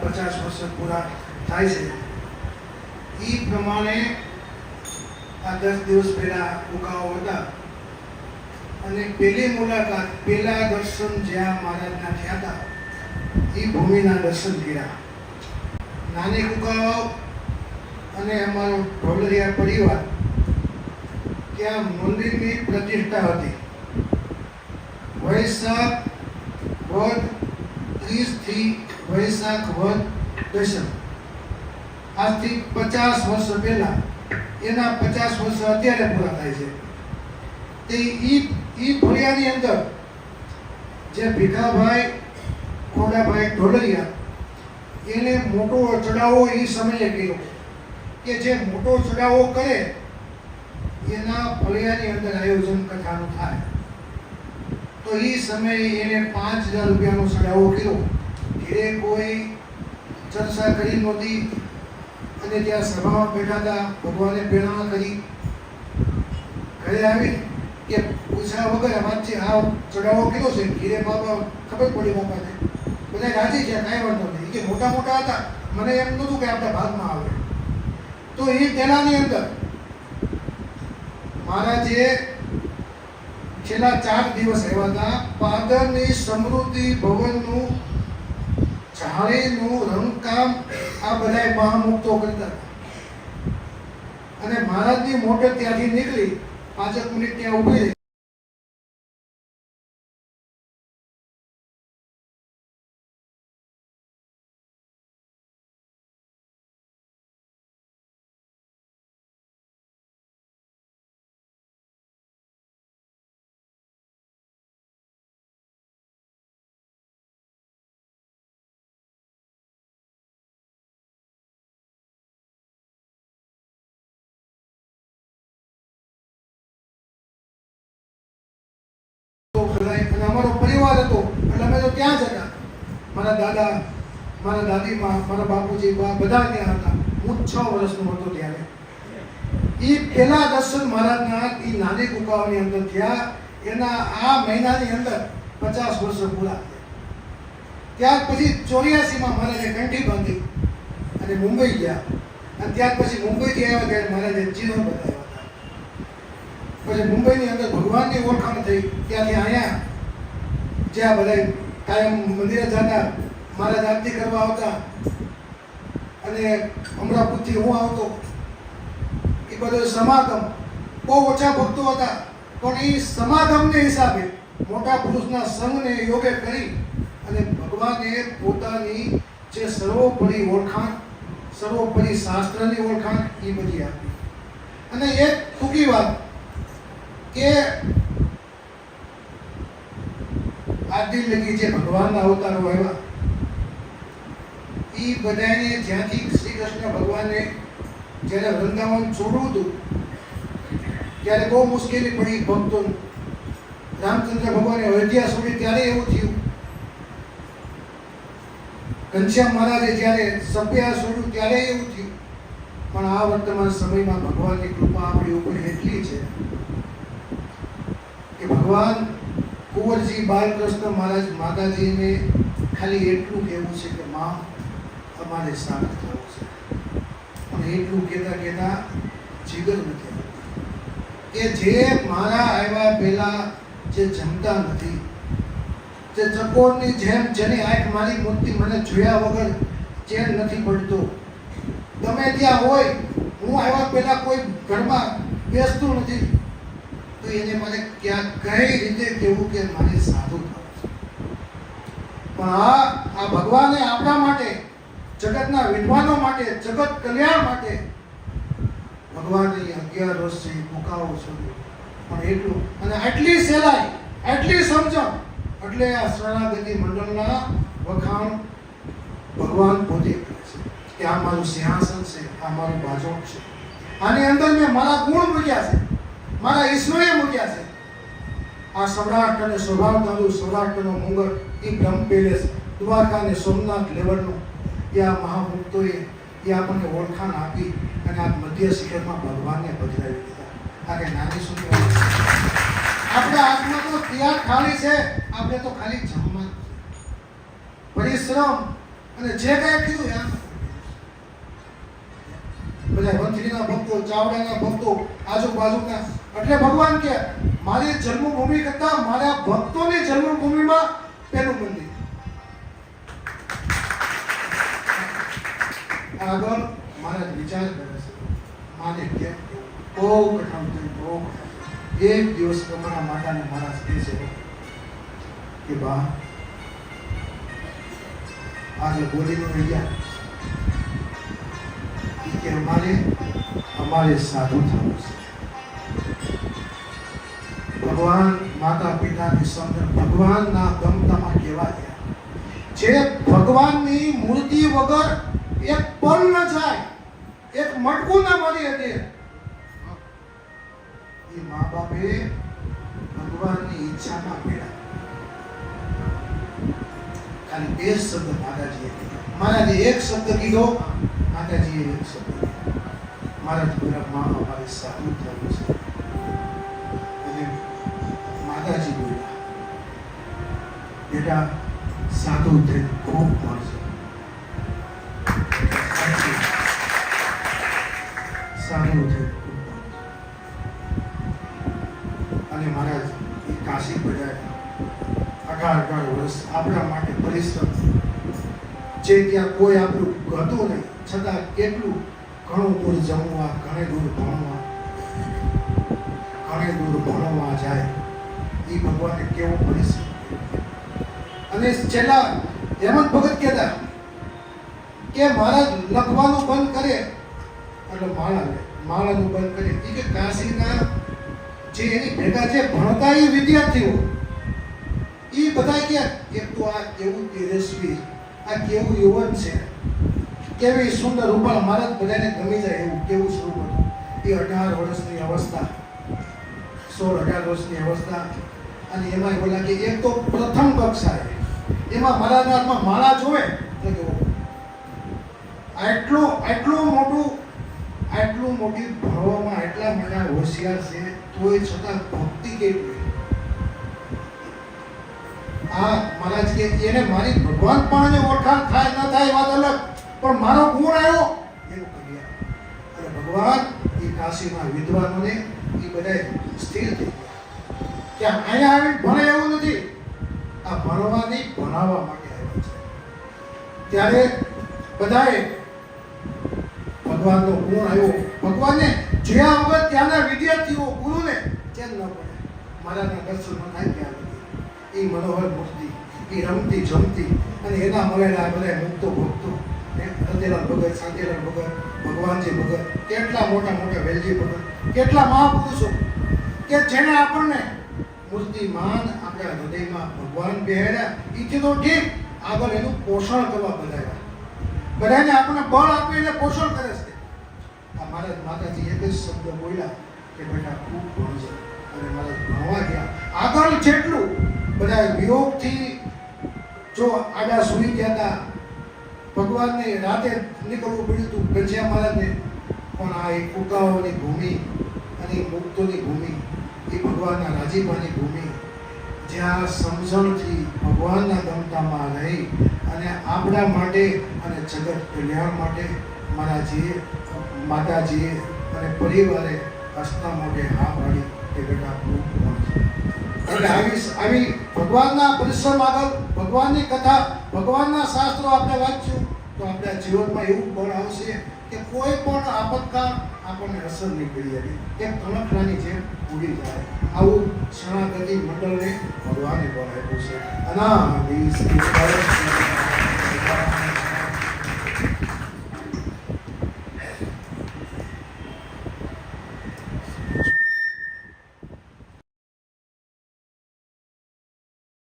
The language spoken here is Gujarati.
પચાસ વર્ષ પૂરા થાય છે એ પ્રમાણે આ દસ દિવસ પહેલા ઉગાઓ હતા અને પેલી મુલાકાત પેલા દર્શન જ્યાં મહારાજના થયા હતા એ ભૂમિના દર્શન કર્યા નાની કુકાઓ અને અમારો ઢોલરિયા પરિવાર ત્યાં મંદિરની પ્રતિષ્ઠા હતી. વૈશાખ વધ ત્રીસથી વૈશાખ વધ દશમ આજથી પચાસ વર્ષ પહેલાં એના પચાસ વર્ષ અત્યારે પૂરા થાય છે. તે ઈ ઈ ફળિયાની અંદર જે ભીખાભાઈ, ખોડાભાઈ ઢોલરિયા એને મોટો ચડાવો એ સમયે કર્યો કે જે મોટો ચડાવો કરે, એના ફળિયાની અંદર આયોજન કથાનું થાય. તો એ સમયે એને પાંચ હજાર રૂપિયાનો ચડાવો કર્યો. ઘેરે કોઈ ચર્ચા કરી નહોતી અને ત્યાં સભામાં બેઠા હતા, ભગવાને પ્રેરણા કરી. ઘરે આવી કે પૂછ્યા વગર વાતચીત આ ચડાવો કર્યો છે? ઘીરે બાબા ખબર પડી બાપાને બધા રાજી છે કાંઈ વાંધો નહીં. કે મોટા મોટા હતા. મને એમ નહોતું કે આપણા ભાગમાં આવે તો એ પહેલાની અંદર મહારાજે છેલ્લા ચાર દિવસ આવ્યા હતા. પાદરની સમૃદ્ધિ ભવનનું જાળીનું રંગકામ આ બધાય મહામુક્તો કરતા અને મહારાજની મોટર ત્યાંથી નીકળી. પાંચેક મિનિટ ત્યાં ઊભી ત્યાં જ હતા. મારા દાદા, મારા દાદીમાં મારા બાપુજી બા બધા ત્યાં હતા. હું છ વર્ષનો હતો ત્યારે. એ પહેલા દર્શન મહારાજના એ નાની કુકાઓની અંદર થયા. એના આ મહિનાની અંદર પચાસ વર્ષ પૂરા ત્યાર પછી ચોર્યાસીમાં મહારાજે કંઠી બાંધી અને મુંબઈ ગયા. અને ત્યાર પછી મુંબઈથી આવ્યા ત્યારે મહારાજે ચિહ્નો બતાવ્યા હતા. પછી મુંબઈની અંદર ભગવાનની ઓળખાણ થઈ. ત્યાંથી અહીંયા જ્યાં બધા કાયમ મંદિરે જતા મારા આરતી કરવા આવતા. અને અમરાપુરથી હું આવતો. એ બધો સમાગમ બહુ ઓછા ભક્તો હતા. પણ એ સમાગમને હિસાબે મોટા પુરુષના સંઘને યોગે કરી અને ભગવાને પોતાની જે સર્વોપરી ઓળખાણ, સર્વોપરી શાસ્ત્રની ઓળખાણ એ બધી આપી. અને એક ટૂંકી વાત કે આદિ લગી જે ભગવાનના અવતારો આવ્યા એ બધાને જ્યાંથી શ્રી કૃષ્ણ ભગવાને જ્યારે વૃંદાવન છોડવું હતું, ત્યારે બહુ મુશ્કેલી પડી ભક્તો રામચંદ્ર ભગવાને અયોધ્યા છોડી ત્યારે એવું થયું. ઘનશ્યામ મહારાજે જ્યારે સભ્યા છોડ્યું ત્યારે એવું થયું. પણ આ વર્તમાન સમયમાં ભગવાનની કૃપા આપણી ઉપર એટલી છે કે ભગવાન કુંવરજી બાલકૃષ્ણ મહારાજ માતાજીને ખાલી એટલું કહેવું છે કે માં અમારે સાથ થવું છે. અને એટલું કહેતા કહેતા જીગર નથી કે જે મારા આવ્યા પહેલા જે જમતા નથી જે ચકોરની જેમ જેની આંખ મારી મૂર્તિ મને જોયા વગર ચેન નથી પડતો. ગમે ત્યાં હોય, હું આવ્યા પહેલા કોઈ ઘરમાં બેસતું નથી. તો એને મને ક્યાં, કઈ રીતે કહેવું કે મારે સારું પણ આ ભગવાને આપણા માટે, જગતના વિદ્વાનો માટે, જગત કલ્યાણ માટે ભગવાનની અગિયાર વર્ષથી મુકાવો છું. પણ એટલું, અને આટલી સહેલાઈ, આટલી સમજણ, એટલે આ શરણાગતિ મંડળના વખાણ ભગવાન પોતે કરે છે કે આ મારું સિંહાસન છે, આ મારું બાજોટ છે. આની અંદર મેં મારા ગુણ મૂક્યા છે. મારા ઈશ્વરે મૂક્યા છે. આ સમ્રાટ અને સૌભાવતાનું સૌરાષ્ટ્રનો મુગર એ બ્રહ્મ પેલેસ દ્વારકા અને સોમનાથ લેવલનો. એ આ મહાભક્તોએ એ આપણને ઓળખાણ આપી અને આ મધ્ય શિખરમાં ભગવાનને પધરાવી દીધા. આ નાની સુંદર. આપણા હાથમાં તો તૈયાર ખાલી છે, આપણે તો ખાલી જમવા. પરિશ્રમ અને જે કઈ કીધું એમ. બધા વંથલીના ભક્તો, ચાવડાના ભક્તો, આજુબાજુના એટલે ભગવાન કે, મારી જન્મભૂમિ કરતા મારા ભક્તોની જન્મભૂમિમાં પેલું મંદિર. આગળ મારા વિચાર કરે છે. માને કેમ બહુ કઠણ થયું, બહુ એક દિવસ તમારા માતાને મારા કહે છે કે, બા, આજે બોલીને ગયા કે, અમારે અમારે સાધુ થવું છે. ભગવાન માતા પિતાની સમજણ ભગવાનના ગમતામાં કેવા જે ભગવાનની મૂર્તિ વગર એક પલ ન જાય, એક મટકું ના મળી હતી એ મા બાપે ભગવાનની ઈચ્છામાં પીડા. ખાલી બે શબ્દ માતાજીએ કીધા. મહારાજે એક શબ્દ કીધો, માતાજીએ એક શબ્દ કીધો. મારા મા અમારે સાધુ થયું છે. બેટા સાધુ થઈ ખૂબ મળશે સાધુ થઈ અને મહારાજ કાશી પડ્યા અઢાર અઢાર વર્ષ આપણા માટે પરિશ્રમ જે ત્યાં કોઈ આપણું હતું નહીં, છતાં કેટલું ઘણું દૂર જમવા, ઘણે દૂર ભણવા, ઘણે દૂર ભણવા જાય, એ ભગવાને કેવો પરિશ્રમ અને છેલ્લા હેમંત ભગત કહેતા, કે મહારાજ લખવાનું બંધ કરે. એટલે માળા માળાનું બંધ કરે. એ કે કાશીના જે એની ભેગા જે ભણતા એ વિદ્યાર્થીઓ એ બધા કે તું તો આ કેવું તેજસ્વી, આ કેવું યુવન છે, કેવી સુંદર રૂપાળ મહારાજ બધાને ગમી જાય એવું, કેવું સ્વરૂપ હતું એ અઢાર વર્ષની અવસ્થા, સોળ અઢાર વર્ષની અવસ્થા. અને એમાં બોલા કે એક તો પ્રથમ કક્ષાએ એમાં મારાના હાથમાં માળા જોવે એટલે કે આટલું આટલું મોટું, આટલું મોટી ભણવામાં એટલા મોટા હોશિયાર છે, તોય છતાં ભક્તિ કેટલી આ મહારાજ કે એને મારી ભગવાન પણ ઓળખાણ થાય, ન થાય વાત અલગ. પણ મારો ગુણ આવ્યો, એવું કરી અને ભગવાન, એ કાશીમાં વિદ્વાનોને એ બધાય સ્થિર થઈ ગયા. કે અહીંયા આવીને ભણે એવું નથી. આ ભણવા નહીં ભણાવવા માટે આવ્યા છે. ત્યારે બધાએ ભગવાનનો ગુણ આવ્યો. ભગવાને જે વગર ત્યાંના વિદ્યાર્થીઓ ગુરુને ચેન ન પડે મારાના દર્શનમાં થાય ત્યાં એ મનોહર મૂર્તિ, એ રમતી જમતી અને એના મળેલા બધા મુક્તો ભક્તો, એ ભગત, શાંતિલાલ ભગત, ભગવાનજી ભગત, કેટલા મોટા મોટા વેલજી ભગત, કેટલા મહાપુરુષો કે જેને આપણને મૂર્તિમાન આપણા હૃદયમાં ભગવાન બેહેડ્યા ઈથી તો ઠીક આગળ એનું પોષણ કરવા બધાયા બધાને આપણને બળ આપીને પોષણ કરે છે. આ મારા માતાજી એક જ શબ્દ બોલ્યા કે બેટા ખૂબ ભણજો અને મારા ભણવા ગયા. આગળ જેટલું બધા વિયોગથી જો આડા સુઈ ગયા હતા, ભગવાનને રાતે નીકળવું પડ્યું હતું ગંજિયા મહારાજને પણ આ એક કુકાઓની ભૂમિ અને મુક્તોની ભૂમિ એ ભગવાનના રાજીપાની ભૂમિ, જ્યાં સમજણથી ભગવાનના ગમતામાં રહી અને આપણા માટે અને જગત કલ્યાણ માટે મારાજીએ માતાજીએ અને પરિવારે હસતા મોઢે હા પાડી કે બેટા ખૂબ એટલે આવી આવી ભગવાનના પરિશ્રમ આગળ, ભગવાનની કથા, ભગવાનના શાસ્ત્રો આપણે વાંચ્યું, તો આપણા જીવનમાં એવું બળ આવશે કે કોઈ પણ આપતકાળ આપણને અસર નહીં કરી હતી એક તણખલાની જેમ ઉડી જાય. આવું શરણાગતિ મંડળને ભગવાને પણ આપ્યું છે. અનાદિ